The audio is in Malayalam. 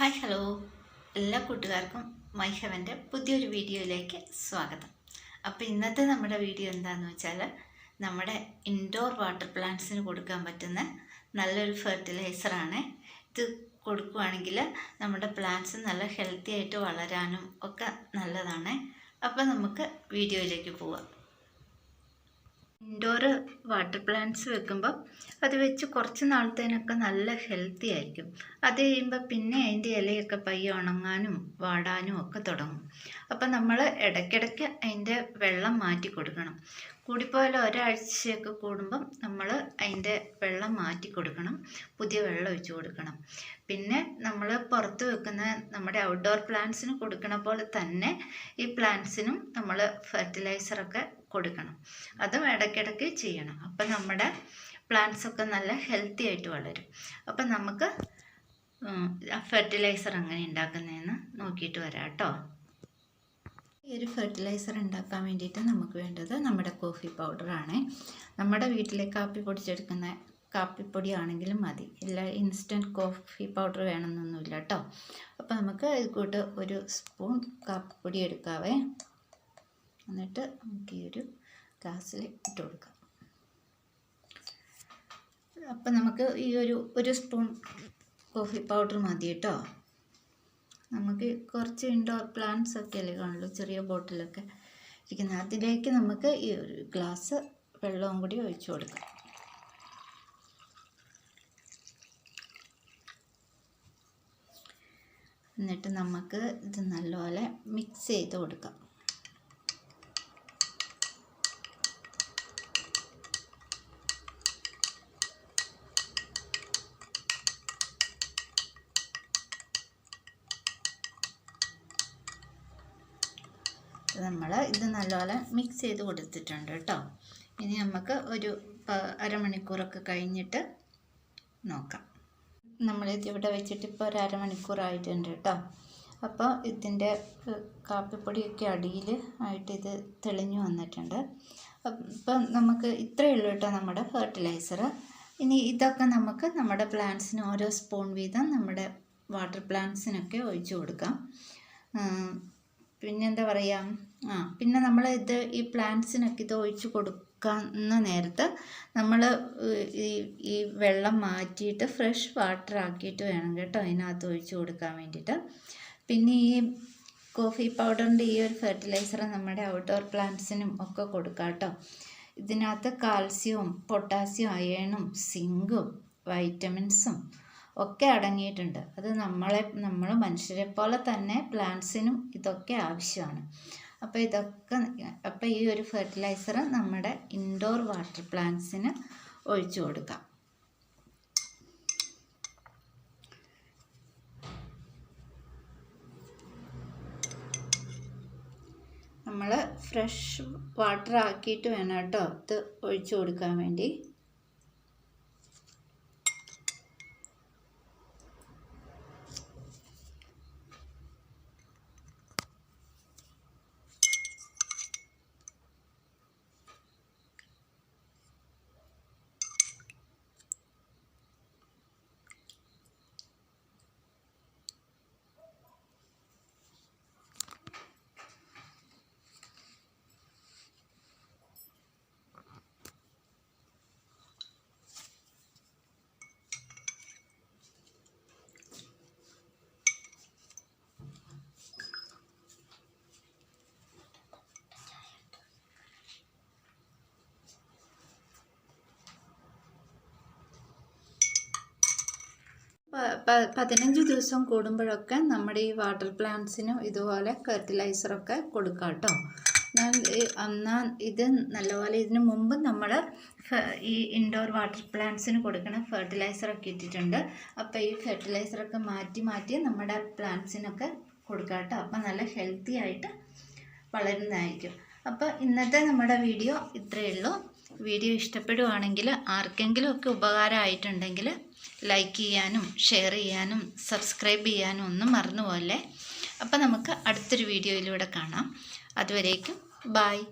Hi hello. എല്ലാ കൂട്ടുകാർക്കും മൈ ഹെവന്റെ പുതിയൊരു വീഡിയോയിലേക്ക് സ്വാഗതം. അപ്പോൾ ഇന്നത്തെ നമ്മുടെ വീഡിയോ എന്താണെന്ന് വെച്ചാൽ നമ്മുടെ ഇൻഡോർ വാട്ടർ പ്ലാന്റ്സിന് കൊടുക്കാൻ പറ്റുന്ന നല്ലൊരു ഫെർട്ടിലൈസറാണ് ഇത് കൊടുക്കുകയാണെങ്കിൽ നമ്മുടെ പ്ലാന്റ്സ് നല്ല ഹെൽത്തി ആയിട്ട് വളരാനും ഒക്കെ നല്ലതാണ്. അപ്പോൾ നമുക്ക് വീഡിയോയിലേക്ക് പോവാം. ഇൻഡോർ വാട്ടർ പ്ലാന്റ്സ് വെക്കുമ്പോൾ അത് വെച്ച് കുറച്ച് നാളത്തേനൊക്കെ നല്ല ഹെൽത്തി ആയിരിക്കും. അത് കഴിയുമ്പോൾ പിന്നെ അതിന്റെ ഇലയൊക്കെ പയ്യെ ഉണങ്ങാനും വാടാനും ഒക്കെ തുടങ്ങും. അപ്പം നമ്മൾ ഇടയ്ക്കിടയ്ക്ക് അതിന്റെ വെള്ളം മാറ്റി കൊടുക്കണം. കൂടിപ്പോയാൽ ഒരാഴ്ചയൊക്കെ കൂടുമ്പം നമ്മൾ അതിന്റെ വെള്ളം മാറ്റി കൊടുക്കണം. പുതിയ വെള്ളം ഒഴിച്ച് കൊടുക്കണം. പിന്നെ നമ്മൾ പുറത്ത് വെക്കുന്ന നമ്മുടെ ഔട്ട്ഡോർ പ്ലാന്റ്സിന് കൊടുക്കണ പോലെ തന്നെ ഈ പ്ലാന്റ്സിനും നമ്മൾ ഫെർട്ടിലൈസറൊക്കെ കൊടുക്കണം. അതും ഇടയ്ക്കിടയ്ക്ക് ചെയ്യണം. അപ്പം നമ്മുടെ പ്ലാന്റ്സ് ഒക്കെ നല്ല ഹെൽത്തി ആയിട്ട് വളരും. അപ്പം നമുക്ക് ഫെർട്ടിലൈസർ എങ്ങനെ ഉണ്ടാക്കുന്നതെന്ന് നോക്കിയിട്ട് വരാം കേട്ടോ. ഈ ഒരു ഫെർട്ടിലൈസർ ഉണ്ടാക്കാൻ വേണ്ടിയിട്ട് നമുക്ക് വേണ്ടത് നമ്മുടെ കോഫി പൗഡറാണ് നമ്മുടെ വീട്ടിലെ കാപ്പി പൊടിച്ചെടുക്കുന്ന കാപ്പിപ്പൊടി ആണെങ്കിലും മതി. ഇല്ല ഇൻസ്റ്റന്റ് കോഫി പൗഡർ വേണമെന്നൊന്നുമില്ല കേട്ടോ. അപ്പോൾ നമുക്ക് ഇത് കൂട്ട് ഒരു സ്പൂൺ കാപ്പിപ്പൊടി എടുക്കാവേ. എന്നിട്ട് നമുക്ക് ഈ ഒരു ഗ്ലാസ്സിൽ ഇട്ട് കൊടുക്കാം. അപ്പം നമുക്ക് ഈ ഒരു ഒരു സ്പൂൺ കോഫി പൗഡർ മതി കേട്ടോ. നമുക്ക് കുറച്ച് ഇൻഡോർ പ്ലാന്റ്സ് ഒക്കെ അല്ലേ കാണുള്ളൂ ചെറിയ ബോട്ടിലൊക്കെ ഇരിക്കുന്നത്. അതിലേക്ക് നമുക്ക് ഈ ഒരു ഗ്ലാസ് വെള്ളവും കൂടി ഒഴിച്ചു കൊടുക്കാം. എന്നിട്ട് നമുക്ക് ഇത് നല്ലപോലെ മിക്സ് ചെയ്ത് കൊടുക്കാം. നമ്മൾ ഇത് നല്ലപോലെ മിക്സ് ചെയ്ത് കൊടുത്തിട്ടുണ്ട് കേട്ടോ. ഇനി നമുക്ക് ഒരു അരമണിക്കൂറൊക്കെ കഴിഞ്ഞിട്ട് നോക്കാം. നമ്മളിത് ഇവിടെ വെച്ചിട്ട് ഇപ്പോൾ ഒരു അരമണിക്കൂറായിട്ടുണ്ട് കേട്ടോ. അപ്പോൾ ഇതിന്റെ കാപ്പിപ്പൊടിയൊക്കെ അടിയിൽ ആയിട്ട് ഇത് തെളിഞ്ഞു വന്നിട്ടുണ്ട്. അപ്പം നമുക്ക് ഇത്രയേ ഉള്ളൂ കേട്ടോ നമ്മുടെ ഫെർട്ടിലൈസർ ഇനി ഇതൊക്കെ നമുക്ക് നമ്മുടെ പ്ലാന്റ്സിന് ഓരോ സ്പൂൺ വീതം നമ്മുടെ വാട്ടർ പ്ലാന്റ്സിനൊക്കെ ഒഴിച്ചു കൊടുക്കാം. പിന്നെന്താ പറയുക ആ പിന്നെ നമ്മൾ ഇത് ഈ പ്ലാന്റ്സിനൊക്കെ ഇത് ഒഴിച്ചു കൊടുക്കുന്ന നേരത്ത് നമ്മൾ ഈ ഈ വെള്ളം മാറ്റിയിട്ട് ഫ്രഷ് വാട്ടർ ആക്കിയിട്ട് വേണം കേട്ടോ അതിനകത്ത് ഒഴിച്ചു കൊടുക്കാൻ വേണ്ടിയിട്ട്. പിന്നെ ഈ കോഫി പൗഡറിന്റെ ഈ ഒരു ഫെർട്ടിലൈസർ നമ്മുടെ ഔട്ട്ഡോർ പ്ലാന്റ്സിനും ഒക്കെ കൊടുക്കാം കേട്ടോ. ഇതിനകത്ത് കാൽസ്യവും പൊട്ടാസ്യവും അയേണും സിങ്കും വൈറ്റമിൻസും ഒക്കെ അടങ്ങിയിട്ടുണ്ട്. അത് നമ്മളെ നമ്മൾ മനുഷ്യരെ പോലെ തന്നെ പ്ലാന്റ്സിനും ഇതൊക്കെ ആവശ്യമാണ്. അപ്പോൾ ഇതൊക്കെ അപ്പോൾ ഈ ഒരു ഫെർട്ടിലൈസർ നമ്മുടെ ഇൻഡോർ വാട്ടർ പ്ലാന്റ്സിന് ഒഴിച്ചു കൊടുക്കാം. നമ്മൾ ഫ്രഷ് വാട്ടർ ആക്കിയിട്ട് വേണം കേട്ടോ ഇത് ഒഴിച്ചു കൊടുക്കാൻ വേണ്ടി. പതിനഞ്ച് ദിവസം കൂടുമ്പോഴൊക്കെ നമ്മുടെ ഈ വാട്ടർ പ്ലാന്റ്സിനും ഇതുപോലെ ഫെർട്ടിലൈസറൊക്കെ കൊടുക്കാം കേട്ടോ എന്നാൽ ഇത് നല്ലപോലെ ഇതിന് മുമ്പ് നമ്മൾ ഈ ഇൻഡോർ വാട്ടർ പ്ലാന്റ്സിന് കൊടുക്കണ ഫെർട്ടിലൈസറൊക്കെ ഇട്ടിട്ടുണ്ട്. അപ്പോൾ ഈ ഫെർട്ടിലൈസറൊക്കെ മാറ്റി മാറ്റി നമ്മുടെ പ്ലാന്റ്സിനൊക്കെ കൊടുക്കാം കേട്ടോ അപ്പം നല്ല ഹെൽത്തി ആയിട്ട് വളരുന്നതായിരിക്കും. അപ്പോൾ ഇന്നത്തെ നമ്മുടെ വീഡിയോ ഇത്രയേ ഉള്ളൂ. വീഡിയോ ഇഷ്ടപ്പെടുവാണെങ്കിൽ ആർക്കെങ്കിലും ഒക്കെ ഉപകാരമായിട്ടുണ്ടെങ്കിൽ ലൈക്ക് ചെയ്യാനും ഷെയർ ചെയ്യാനും സബ്സ്ക്രൈബ് ചെയ്യാനും ഒന്നും മറന്നുപോലെ അപ്പോൾ നമുക്ക് അടുത്തൊരു വീഡിയോയിലൂടെ കാണാം. അതുവരേക്കും ബായ്